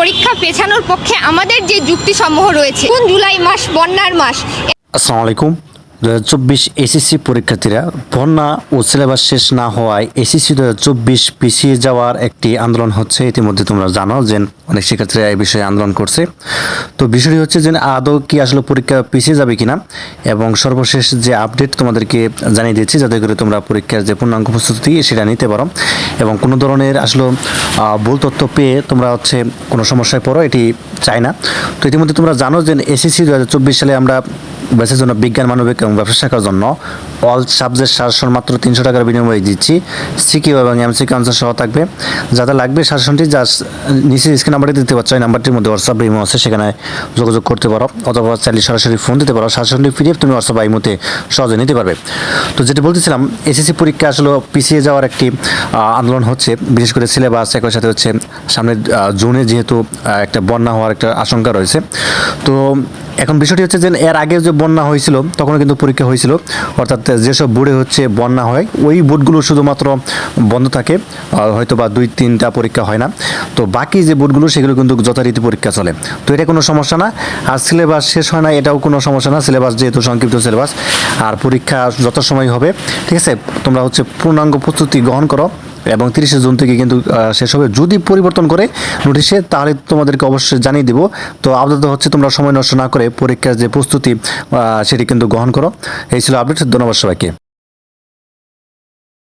পরীক্ষা পেছানোর পক্ষে আমাদের যে যুক্তিসমূহ রয়েছে কোন জুলাই মাস বন্যার মাস আসসালামু আলাইকুম। দু হাজার চব্বিশ এসএসসি পরীক্ষার্থীরা বন্যা ও সিলেবাস শেষ না হওয়ায় এসএসসি দু হাজার চব্বিশ পিছিয়ে যাওয়ার একটি আন্দোলন হচ্ছে। ইতিমধ্যে তোমরা জানো যে অনেক শিক্ষার্থীরা এই বিষয়ে আন্দোলন করছে। তো বিষয়টি হচ্ছে যে আদৌ কি আসলে পরীক্ষা পিছিয়ে যাবে কিনা? এবং সর্বশেষ যে আপডেট তোমাদেরকে জানিয়ে দিচ্ছি, যাতে করে তোমরা পরীক্ষার যে পূর্ণাঙ্গ প্রস্তুতি, সেটা নিতে পারো। এবং কোনো ধরনের আসলে ভুল তথ্য পেয়ে তোমরা হচ্ছে কোনো সমস্যায় পড়ো, এটি চাই না। তো ইতিমধ্যে তোমরা জানো যে এসএসসি দু হাজার চব্বিশ সালে আমরা ব্যাচের জন্য বিজ্ঞান, মানবিক এবং ব্যবসা শাখার জন্য অল সাবজেক্ট শাসন মাত্র তিনশো টাকার বিনিময়ে দিচ্ছি। সিকিউ এবং এমসিকিউ আনসার সহ থাকবে। যাদের লাগবে শাসনটি যা নিচে স্ক্রিন নাম্বারটি দিতে পারছ এই নাম্বারটির মধ্যে হোয়াটসঅ্যাপ ইমো আছে, সেখানে যোগাযোগ করতে পারো। অথবা চাইলে সরাসরি ফোন দিতে পারো। শাসনটি পিডিএফ তুমি হোয়াটসঅ্যাপ বা ইমোতে সহজে নিতে পারবে। তো যেটি বলতেছিলাম এসএসসি পরীক্ষা আসলে পিছিয়ে যাওয়ার একটি আন্দোলন হচ্ছে। বিশেষ করে সিলেবাস একই সাথে হচ্ছে সামনে জুনে যেহেতু একটা বন্যা হওয়ার একটা আশঙ্কা রয়েছে। তো এখন বিষয়টি হচ্ছে যে এর আগে যে বন্যা হয়েছিল তখন কিন্তু পরীক্ষা হয়েছিল। অর্থাৎ যেসব বোর্ডে হচ্ছে বন্যা হয়, ওই বোর্ডগুলো শুধুমাত্র বন্ধ থাকে হয়তো বা দুই তিনটা পরীক্ষা হয় না। তো বাকি যে বোর্ডগুলো সেগুলো কিন্তু যথারীতি পরীক্ষা চলে। তো এটা কোনো সমস্যা না। আর সিলেবাস শেষ হয় না, এটাও কোনো সমস্যা না। সিলেবাস যেহেতু সংক্ষিপ্ত সিলেবাস, আর পরীক্ষা যত সময় হবে, ঠিক আছে? তোমরা হচ্ছে পূর্ণাঙ্গ প্রস্তুতি গ্রহণ করো। এবং তিরিশে জুন থেকে কিন্তু শেষ হবে। যদি পরিবর্তন করে নোটিশে, তাহলে তোমাদেরকে অবশ্যই জানিয়ে দিব। তো আপাতত হচ্ছে তোমরা সময় নষ্ট না করে পরীক্ষার যে প্রস্তুতি সেটি কিন্তু গ্রহণ করো। এই ছিল আপডেট। ধন্যবাদ সবাইকে।